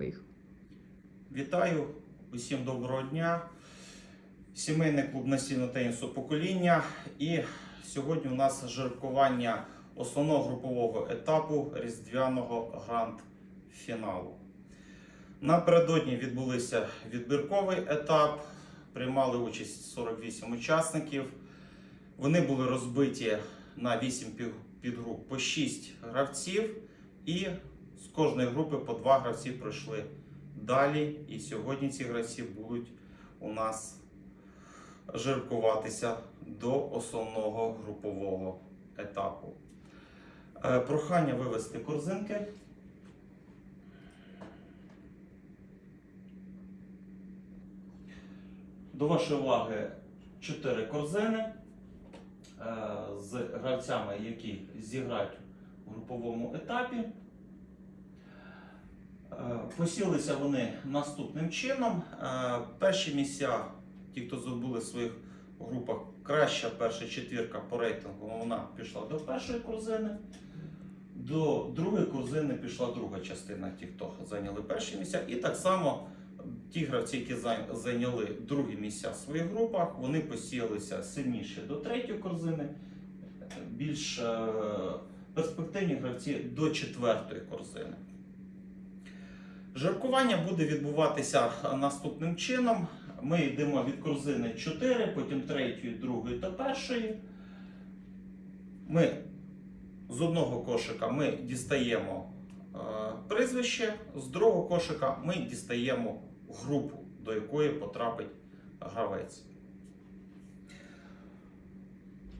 Поїхали. Вітаю усім доброго дня. Сімейний клуб настільного тенісу покоління. І сьогодні у нас жеребкування основного групового етапу різдвяного гранд-фіналу. Напередодні відбулися відбірковий етап. Приймали участь 48 учасників. Вони були розбиті на 8 підгруп по 6 гравців, і з кожної групи по 2 гравці пройшли далі. І сьогодні ці гравці будуть у нас жеребкуватися до основного групового етапу. Е, Прохання вивести корзинки. До вашої уваги 4 корзини е, з гравцями, які зіграють у груповому етапі. Е, Посілися вони наступним чином. Е, Перші місця, ті, хто здобули в своїх групах, краща перша четвірка по рейтингу, вона пішла до першої корзини. До другої корзини пішла друга частина, ті, хто зайняли перші місця. І так само ті гравці, які зайняли другі місця в своїх групах, вони посіялися сильніше до третьої корзини, більш е, перспективні гравці до четвертої корзини. Жеркування буде відбуватися наступним чином. Ми йдемо від корзини 4, потім третьої, другої та першої. Ми з одного кошика ми дістаємо е, прізвище, з другого кошика ми дістаємо групу, до якої потрапить гравець.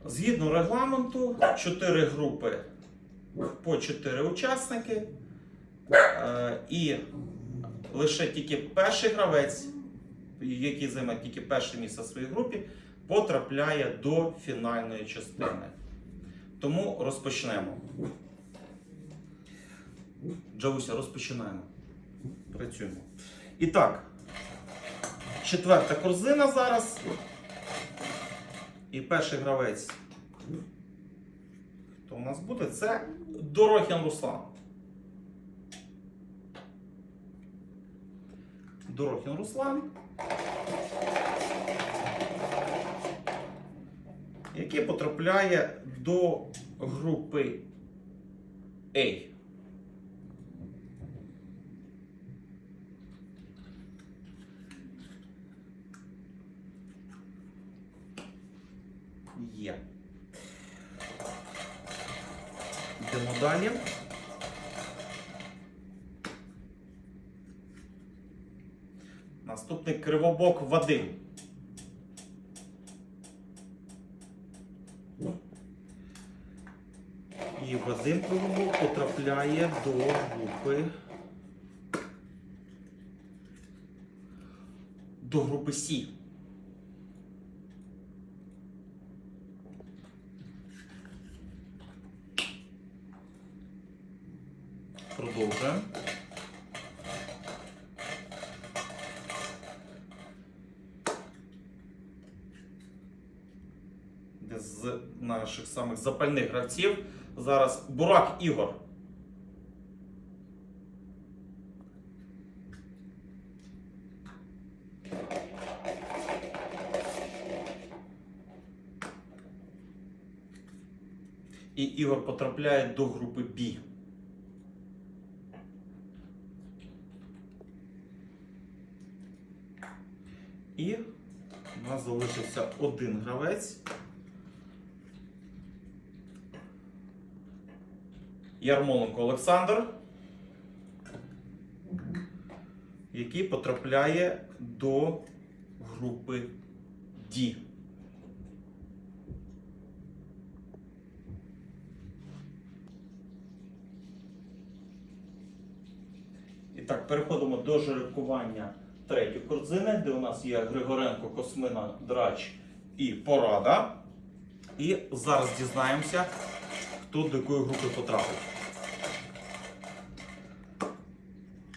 Згідно регламенту, 4 групи по 4 учасники. Е, І лише тільки перший гравець, який займає тільки перше місце в своїй групі, потрапляє до фінальної частини. Тому розпочнемо. Джавуся, розпочинаємо. Працюємо. І так, четверта корзина зараз. І перший гравець, хто у нас буде, це Дорохін Руслан. Дорохін Руслан. Який потрапляє до групи A. Є. Йдемо далі. Наступний кривобок Вадим. І Вадим Кривобок потрапляє до групи. До групи Сі. Продовжуємо. З наших самих запальних гравців зараз Бурак Ігор. І Ігор потрапляє до групи Бі. І у нас залишився один гравець. Ярмоленко Олександр, який потрапляє до групи D. І так, переходимо до жеребкування третьої корзини, де у нас є Григоренко, Космина, Драч і Порада. І зараз дізнаємося, хто до якої групи потрапить.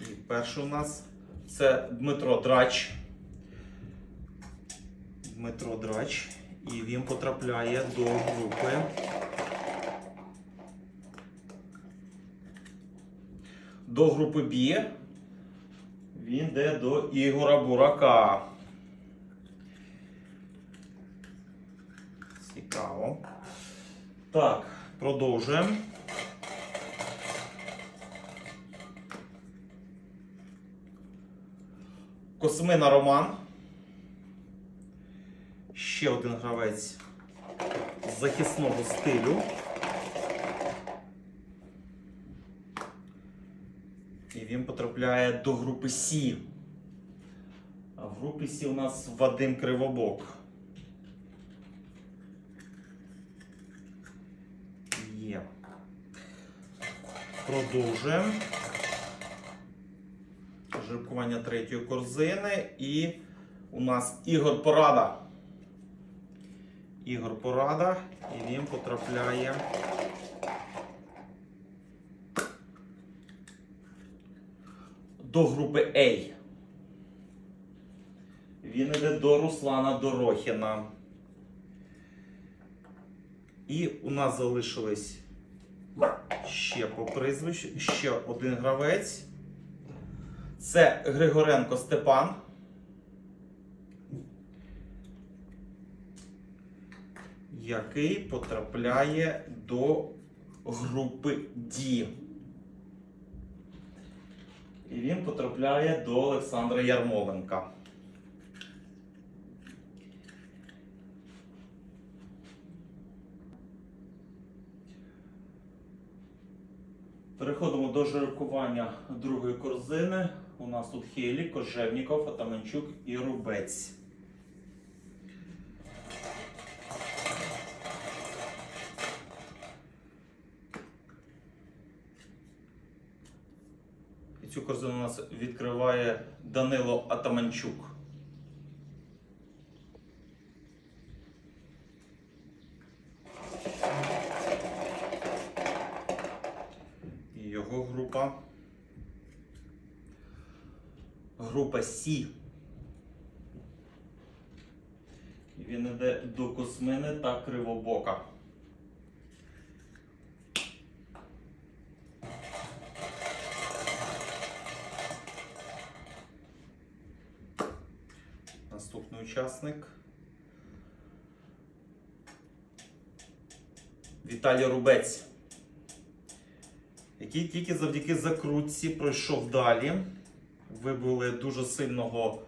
І перший у нас це Дмитро Драч. Дмитро Драч. І він потрапляє до групи. До групи Б Він йде до Ігора Бурака. Цікаво. Так, продовжуємо. Космина Роман. Ще один гравець захисного стилю. І він потрапляє до групи Сі. А в групі Сі у нас Вадим Кривобок. Є. Продовжуємо. Жеребкування третьої корзини. І у нас Ігор Порада. Ігор Порада. І він потрапляє. До групи А. Він йде до Руслана Дорохіна. І у нас залишились ще по прізвищу, ще один гравець. Це Григоренко Степан. Який потрапляє до групи D. І він потрапляє до Олександра Ярмоленка. Переходимо до жеребкування другої корзини. У нас тут Хелі, Кожевніков, Атаманчук і Рубець. І цю корзину у нас відкриває Данило Атаманчук. І його група. Група Сі. Він йде до Космини та Кривобока. Наступний учасник. Віталій Рубець, який тільки завдяки закрутці пройшов далі. Вибили дуже сильного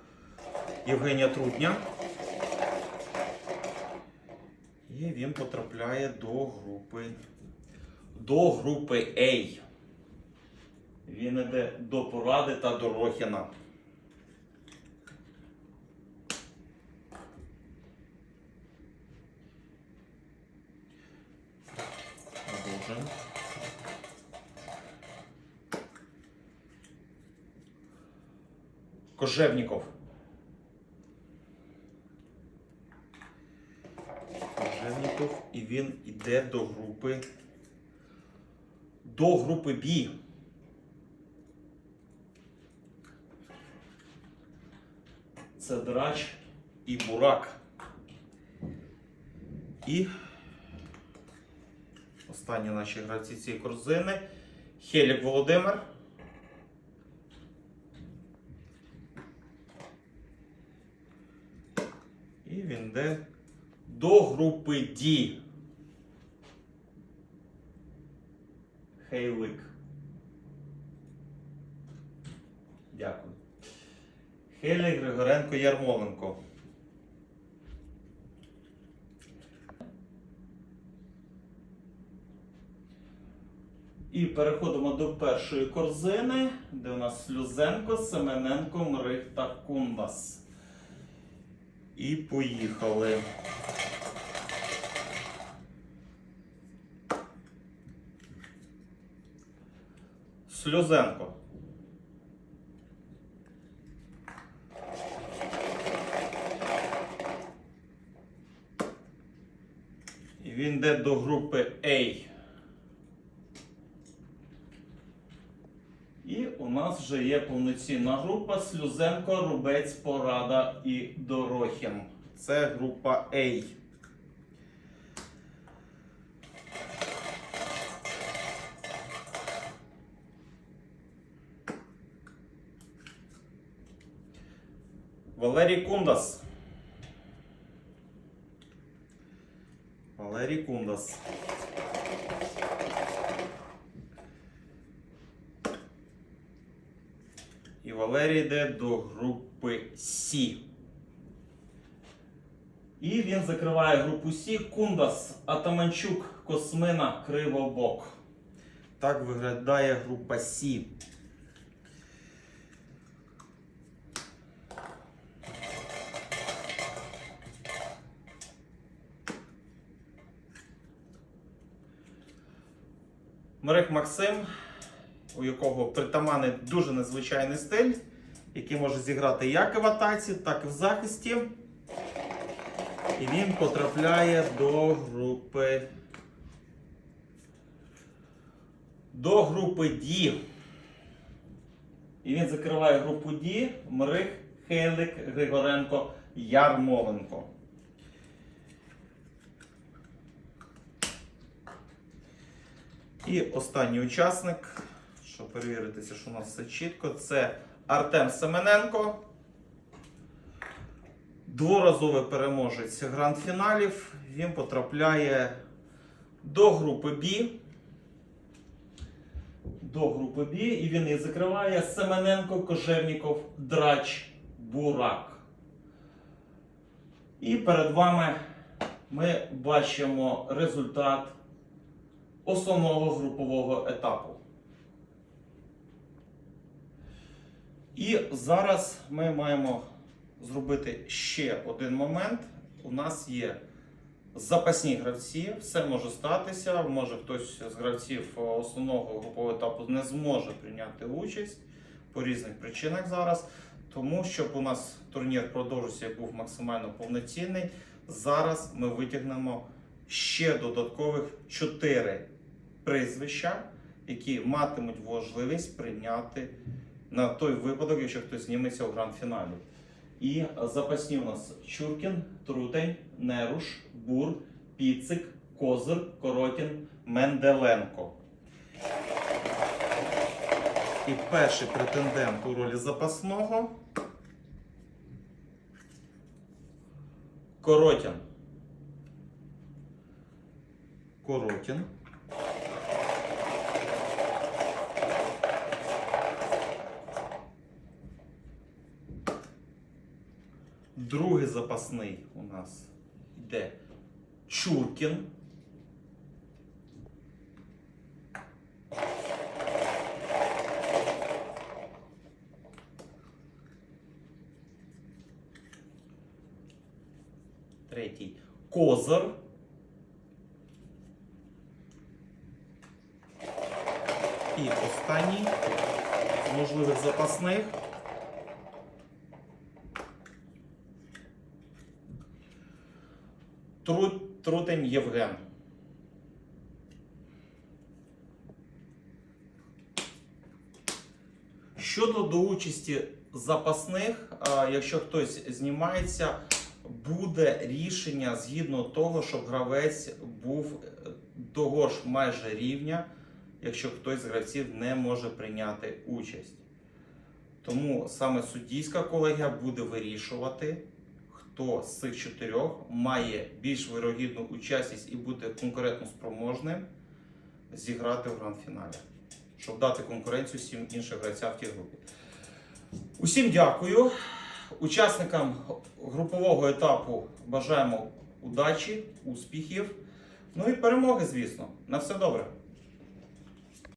Євгенія Трутня. І він потрапляє до групи до групи А. Він іде до Поради та до Рохіна. Продовжуємо. Кожевніков. Кожевніков. І він йде до групи. До групи Б. Це Драч і Бурак. І останні наші гравці цієї корзини. Хелік Володимир. І він йде до групи D. Хейлик. Дякую. Хелік Григоренко Ярмоленко. І переходимо до першої корзини, де у нас Слюзенко, Семененко, Мрих та Кундас. І поїхали. Сльозенко. І він йде до групи A. І у вже є повноцінна група Слюзенко, Рубець, Порада і Дорохін. Це група A. Валерій Кундас. Валерій Кундас. І Валерій йде до групи Сі. І він закриває групу Сі Кундас, Атаманчук, Космина, Кривобок. Так виглядає група Сі. Марик Максим, у якого притаманний дуже незвичайний стиль, який може зіграти як і в атаці, так і в захисті. І він потрапляє до групи. До групи D. І він закриває групу D Мрих, Хейлик, Григоренко, Ярмоленко. І останній учасник, щоб перевіритися, що у нас все чітко, це Артем Семененко. Дворазовий переможець гранд-фіналів. Він потрапляє до групи Б. До групи Б. І він її закриває Семененко, Кожевніков, Драч, Бурак. І перед вами ми бачимо результат основного групового етапу. І зараз ми маємо зробити ще один момент. У нас є запасні гравці, все може статися. Може хтось з гравців основного групового етапу не зможе прийняти участь по різних причинах зараз. Тому щоб у нас турнір продовжився і був максимально повноцінний. Зараз ми витягнемо ще додаткових 4 прізвища, які матимуть можливість прийняти на той випадок, якщо хтось зніметься у гранд-фіналі. І запасні у нас Чуркін, Трутень, Неруш, Бур, Піцик, Козир, Коротін, Менделенко. І перший претендент у ролі запасного. Коротін. Коротін. Другий запасний у нас йде Чуркін. Третій Козир. І останній з можливих запасних. Тру- Трутень Євген. Щодо до участі запасних, якщо хтось знімається, буде рішення згідно того, щоб гравець був е, того ж майже рівня, якщо хтось з гравців не може прийняти участь. Тому саме суддійська колегія буде вирішувати, хто з цих чотирьох має більш вирогідну участь і буде конкурентно спроможним зіграти в гранд-фіналі, щоб дати конкуренцію всім іншим гравцям в тій групі. Усім дякую. Учасникам групового етапу бажаємо удачі, успіхів. Ну і перемоги, звісно. На все добре.